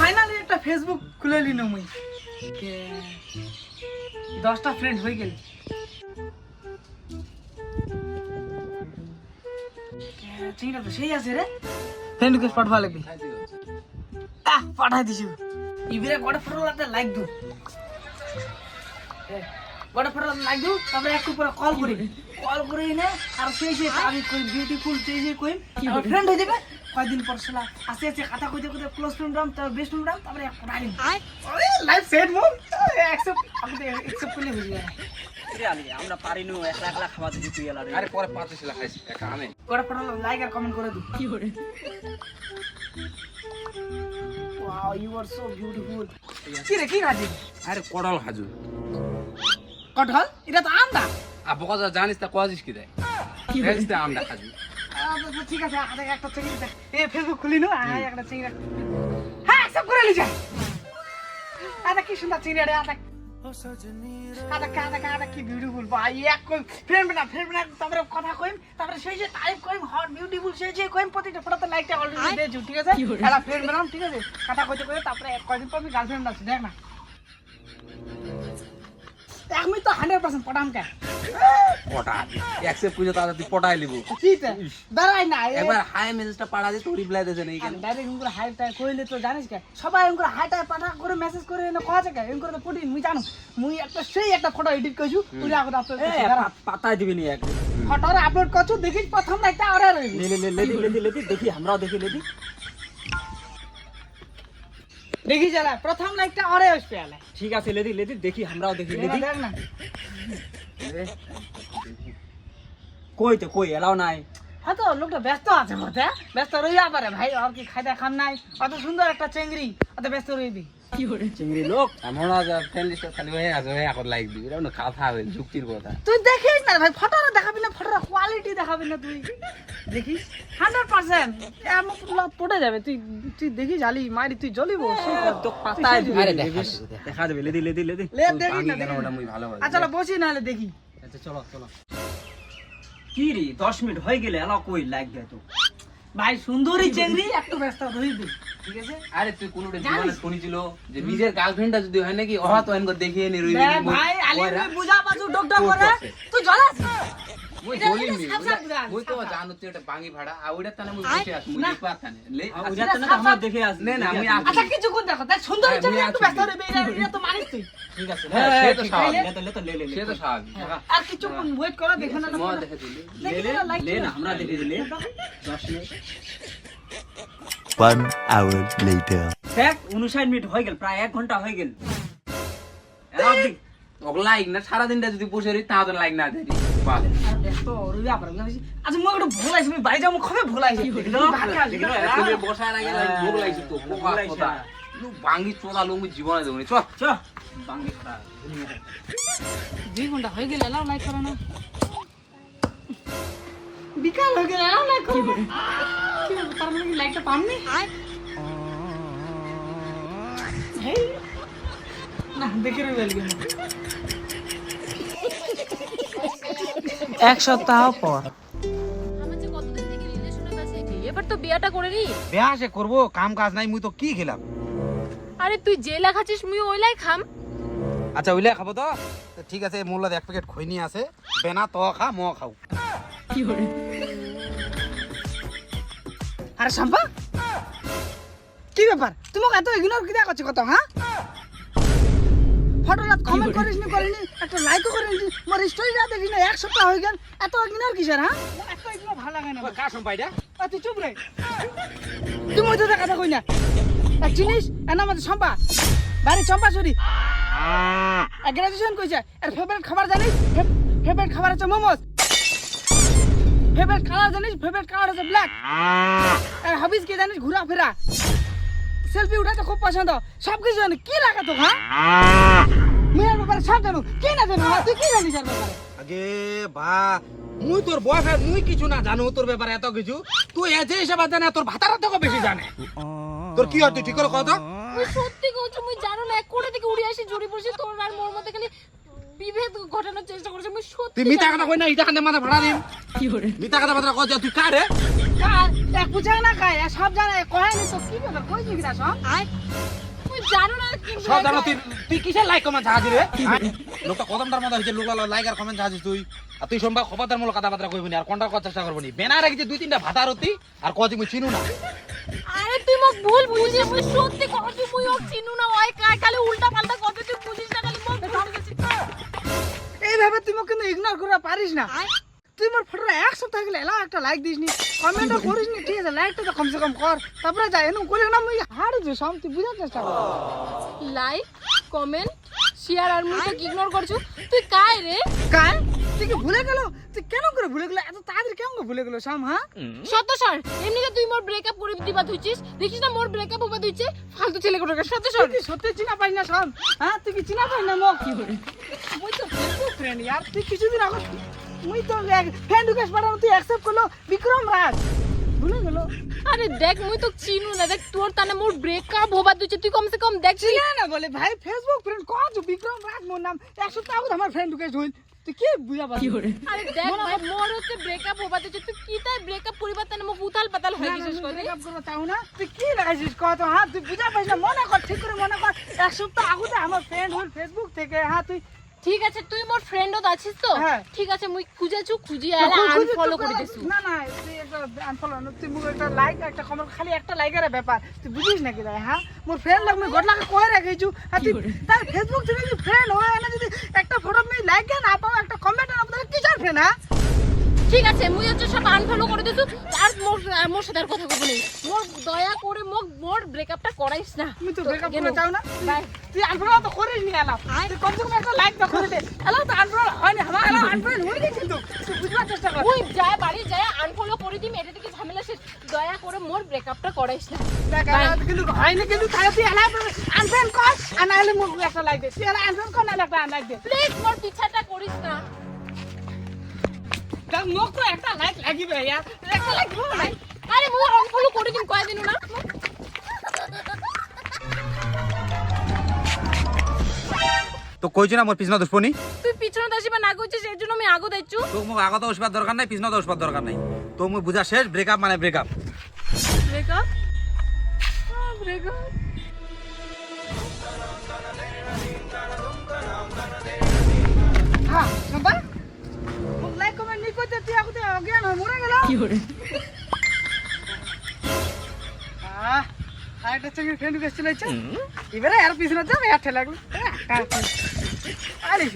Finally একটা Facebook খুলে নিলাম মুই। কে? দশটা ফ্রেন্ড হয়ে গেল। চিংড়া তো সেই আছে রে। ফ্রেন্ড রিকোয়েস্ট পাঠবা লাগবে। আহ পাঠাই দিছি। ইবিরে গড়ে ফটো লাগতে লাইক দু। গড়ে ফটো লাইক দু তারপরে একটু পরে কল করি। কল করি না আর সেই যে আমি কই বিউটিফুল সেই যে কই আমার ফ্রেন্ড হয়ে যাবে। কয়দিন পর সেলা আসে আসে কথা কইতে কইতে ক্লোজ ফ্রেন্ড রাম তারপর বেস্ট ফ্রেন্ড রাম তারপরে এক পড়াই আরে লাইফ সেট মোর অ্যাকসেপ্ট আপনি অ্যাকসেপ্ট করলে হয়ে যাবে আমরা পারিনু একলা একলা খাওয়া দিবি তুই এলা আরে পরে পাঁচ ছিল খাইছি একা আমি ফটো লাইক আর কমেন্ট করে দু। কি করে wow you are so beautiful কি রে কি খাচ্ছি আরে কড়াল হাজু। কটহল এটা তো আমদা আবু কথা জানিস তা কোয়াজিস কি দেয় জানিস তা আমরা খাজু আচ্ছা, ঠিক আছে একটা চিংড়ি এ ফেসবুক খুলি নো? একটা চিংড়ি হ্যাঁ সব করে লিজা আরে কি সুন্দর চিংড়ি রে আরে কাদা কাদা কি বিউটিফুল ভাই এক কই ফ্রেন্ড না ফ্রেন্ড না তারপরে কথা কইম তারপরে সেই যে তারিফ কইম হট বিউটিফুল সেই যে কইম প্রতিটা ফটোতে লাইকটা অলরেডি দেজু ঠিক আছে? এটা ফ্রেন্ড বানাম ঠিক আছে? কথা কইতে কইতে তারপরে এক কয়দিন পর আমি গার্লফ্রেন্ড আছে দেখ না। মিনিট তো হান্ড্রেড পার্সেন্ট পটাম কে। পটা অ্যাকসেপ্ট করে তাহলে তুই পটাই লিবো। কি দাঁড়াই না একবার হাই মেসেজটা তো রিপ্লাই না এইখানে। ডাইরেক্ট এমন হাই টাই কইলে তো জানিস কে? সবাই হাই টাই পাঠা করে মেসেজ করে কয়া যায় তো পড়ি মুই জানো। মুই একটা সেই একটা ফটো এডিট কইছু আপলোড দিবি নি এক। ফটোরে আপলোড করছু দেখিস প্রথম একটা লে লে লে দেখি আমরাও দেখি লেদি দেখি চালা প্রথম লাইকটা আরে আসবে আলে। ঠিক আছে লেদি লেদি দেখি আমরাও দেখি লেদি। দেখ না। কই তো কই এলাও নাই? হ্যাঁ তো লোকটা ব্যস্ত আছে মতে ব্যস্ত রইয়া পারে ভাই আর কি খাইতে খান নাই। অত সুন্দর একটা চেংড়ি অত ব্যস্ত রইবি। চিংড়ি লোক আমার ফ্রেন্ড লিস্ট খালি হয়ে আছে এখন লাইক দিবি এটা কথা হবে যুক্তির কথা। তুই দেখিস না ভাই ফটোটা দেখাবি না ফটোর কোয়ালিটি দেখাবি না তুই। দেখিস? হান্ড্রেড পার্সেন্ট এমন পড়ে যাবে তুই তুই দেখিস আলি মারি তুই জ্বলিব তো পাতায় দিবি। আরে দেখিস দেখা দেখা দেবে লেদি লেদি লেদি। লে দেখি না দেখি ওটা মুই ভালো বসি দেখি। আচ্ছা চলো চলো। কি রে দশ মিনিট হয়ে গেলে এলাও কই লাইক দে তো ভাই সুন্দরী চেংড়ি একটু ব্যস্ত ঠিক আছে? আরে তুই কোন জীবনে শুনেছিল যে নিজের গার্লফ্রেন্ডটা যদি হয় নাকি ওরা তো এনকো দেখিয়ে নি রইবি দেখ ভাই আলি তুই বুঝা পাছু ডকডক করে। তুই জ্বলাস মুই এটা- বলি এটা নি সাপ সাপ গান, মুই তো সাপ সাপ। জানো তুই এটা বাঙ্গি ভাড়া আর ওইটা তানে মুই বসে আছি মুই না। দেখবা তানে। লে ওই যাতে না আমরা দেখে আসি নে না, আমি দেখে আসি। আচ্ছা কিছুক্ষণ দেখো দেখ সুন্দরী হ্যাঁ, চেংড়ি মুই একটু আছি। ব্যস্ত রইবি এটা এটা তো মানিস তুই। ঠিক আছে হ্যাঁ, হ্যাঁ সে তো ঠিক স্বাভাবিক। আছে। লে তো লে তো লে লে লে সে তো স্বাভাবিক। আর কিছুক্ষণ ওয়েট করো দেখে না মা দেখে দিলি দেখি লে না লাইক লে না আমরা দেখে দিলে দশ মিনিট। One hour later. দেখ উনষাট মিনিট হয়ে গেল প্রায় এক ঘণ্টা হয়ে গেল। লাইক না সারা দিনটা যদি বসে রই তাহলে লাইক না দেরি আবার আচ্ছা মই একটু ভুল আইছি বাড়ি যাব খবে ভুল আইছি বসার আগে ভোগ লাগছে তো। কথা বাঙ্গি চোদা লোক জীবনে দেবনি চ। চ। বাঙ্গি দুই ঘণ্টা হয়ে গেলে লাইক করে না। বিকাল হয়ে গেলে লাইক করবে কি তার মানে কি না দেখে এক সপ্তাহ পর। এবার তো বিয়াটা করে নি। বেহা সে করব কাম কাজ নাই মুই তো কি খেলাম? আরে তুই যে লেখাছিস মুই ওইলাই খাম। আচ্ছা ওইলে খাব তো। ঠিক আছে মোল্লাদ এক প্যাকেট খৈনি আছে। বেনা তো খা ম খাও। আরে শম্পা! কি ব্যাপার? তোমাকে এত ইগনোর কিরা করছে কত হ্যাঁ ফটোটা কমেন্ট করিস নি করিনি একটা লাইকও করিনি মোর স্টোরিটা দেখি না এক সপ্তাহ হয়ে গেল এত ইগনোর কিসের হ্যাঁ এত ইগনোর ভালো লাগে না। কার সম্পাইটা আর তুই চুপ রে তুমি ওই তোদের কথা কই না এক জিনিস এর নাম হচ্ছে চম্পা বাড়ি চম্পা চুরি গ্রাজুয়েশন কইছে এর ফেভারিট খাবার জানিস ফেভারিট খাবার হচ্ছে মোমোস ফেভারিট কালার জানিস? ফেভারিট কালার হচ্ছে ব্ল্যাক আর হবিস কি জানিস? ঘোরা ফেরা সেলফি উঠাতে খুব পছন্দ। সব কিছু জানি। কি লাগে তো হ্যাঁ? মেয়ের ব্যাপারে সব জানো কি না জানো হ্যাঁ? তুই কি জানিস এর ব্যাপারে? আগে বা মুই তোর বয়ফ্রেন্ড মুই কিছু না জানো তোর ব্যাপারে এত কিছু। তুই এজে হিসাবে জানে তোর ভাতারা তোকে বেশি জানে। তোর কি হয় তুই ঠিক করে কথা তুই সত্যি কইছি মুই জানো না। এক কোণে থেকে উড়ে আসি জড়ি পড়ছি তোর আর মোর মধ্যে খালি বিভেদ ঘটানোর চেষ্টা করছে। মুই সত্যি তুই মিথ্যা কথা কই না ইটা কান্দে মাথা ভাড়া করে মিথ্যা কথা তুই কারে এক বুঝা না কায় সব জানা কয় নি তো? কি ব্যাপার কই দিবি না সব? আয়। জানো না কিন্তু সব জানো তুই তুই কিসের লাইক কমেন্ট রে? লোকটা মতো লাইক আর কমেন্ট তুই। আর তুই সম্ভব খবরদার মূলক কথা বাতরা কইবনি আর কোনটা করার চেষ্টা করবনি বেনা রেখেছে দুই তিনটা ভাতা রতি আর কদি মুই চিনু না। আরে তুই মোক ভুল বুঝিস মুই সত্যি কইছি মুই ওক চিনু না ওই কায় খালি উল্টা পাল্টা কথা তুই বুঝিস না খালি মোক ভুল বুঝিস এইভাবে তুই মোক কিন্তু ইগনোর করে পারিস না। তুই ফটোটা এক সপ্তাহ গেলে এলা একটা লাইক দিস নি কমেন্টও করিস নি ঠিক আছে লাইকটা তো কমসে কম কর তারপরে যাই এনু করি না মুই হার যে সম তুই বুঝার চেষ্টা কর। লাইক কমেন্ট শেয়ার আর মুই তো ইগনোর করছু। তুই কায় রে? কাল তুই কি ভুলে গেল? তুই কেন করে ভুলে গেল? এত তাড়াতাড়ি কেন ভুলে গেল সাম হ্যাঁ? সত্য স্যার এমনিতে তুই মোর ব্রেকআপ করে দিবা তুইছিস দেখিস না মোর ব্রেকআপ হবে তুইছে ফালতু ছেলে কোটাকে সত্য স্যার। তুই সত্যি চিনা পাই না সাম হ্যাঁ তুই কি চিনা পাই না মোক? কি করে মুই তো ফেসবুক ফ্রেন্ড यार তুই কিছুদিন আগে মুই তো ফ্রেন্ড রিকোয়েস্ট পাঠানো তুই অ্যাকসেপ্ট করল বিক্রম রাজ। ভুলে গেল? আরে দেখ মুই তো চিনু না। দেখ তোর তানে মোর ব্রেকআপ হবা তুইছে তুই কমসে কম দেখ চিনা না বলে ভাই ফেসবুক ফ্রেন্ড কহ তো বিক্রম রাজ মোর নাম। এক সপ্তাহ আগে আমার ফ্রেন্ড রিকোয়েস্ট হইল। তুই কি বুঝা পারলি আরে দেখ মোর হচ্ছে ব্রেকআপ হবা তুইছে তুই কি তাই ব্রেকআপ করিবার তানে মোক উতাল পাতাল হয়ে গেছিস কই ব্রেকআপ করতে চাও না। তুই কি লাগাইছিস কহ তো? হ্যাঁ তুই বুঝা পাইস না। মনে কর ঠিক করে মনে কর এক সপ্তাহ আগে আমার ফ্রেন্ড হইল ফেসবুক থেকে। হ্যাঁ তুই ঠিক আছে তুই মোর ফ্রেন্ডও আছিস তো? হ্যাঁ। ঠিক আছে মুই খুঁজেছু খুঁজি আর আনফলো করে দিছু না না তুই একটা আনফলো না তুই মুখ একটা লাইক একটা কমেন্ট খালি একটা লাইকের ব্যাপার। তুই বুঝিস নাকি দাই হ্যাঁ? মোর ফ্রেন্ড লাগবে গটলাকে কই রেখেছু আর তুই তার ফেসবুক থেকে যদি ফ্রেন্ড হয় না যদি একটা ফটো মুই লাইক না পাও একটা কমেন্ট না পাও কিসের ফ্রেন্ড হ্যাঁ? ঠিক আছে মুই হচ্ছে সব আনফলো করে দিছু আর মোর মোর সাথে আর কথা কব নেই মোর দয়া করে মোক মোর ব্রেকআপটা করাইস না। তুমি তো ব্রেকআপ গেলো। করে চাও না? তুই আনফলো তো করিস নি এলাও। তুই কম একটা লাইক তো করে দে। এলাও তো আনফলো হয়নি আমার এলাও আনফলো হয়নি কিন্তু তুই বুঝবার চেষ্টা কর। মুই যায় বাড়ি যায় আনফলো করে দিম এটা থেকে ঝামেলা শেষ। দয়া করে মোর ব্রেকআপটা করাইস না। কিন্তু হয়নি কিন্তু তাহলে তুই এলাও আনফ্রেন্ড কর আর নাহলে মুখ একটা লাইক দে। তুই এলাও আনফ্রেন্ড কর নাহলে একটা লাইক দে। প্লিজ মোর পিছাটা করিস না। তো একটা লাইক লাগিবে ইয়ার একটা লাইক দিব নাই আরে মুই আনফলো করে দিম কয় দিন না। তো কইছি না মোর পিছনা দুশ্মনী তুই পিছনে আসিবা না কইছিস এর জন্য আমি আগো দাইছু তো মোক আগত ওসবার দরকার নাই পিছনা ওসবার দরকার নাই। তো মুই বুঝা শেষ ব্রেকআপ মানে ব্রেকআপ ব্রেকআপ ব্রেকআপ হ্যাঁ লাইক টিয়া কোথায় অজ্ঞান হয়ে মরে গেল। কি করে? আরেকটা চোখের ফ্রেন্ড বেশ চলেছে। এবারে আর পিছনে যাবে আরে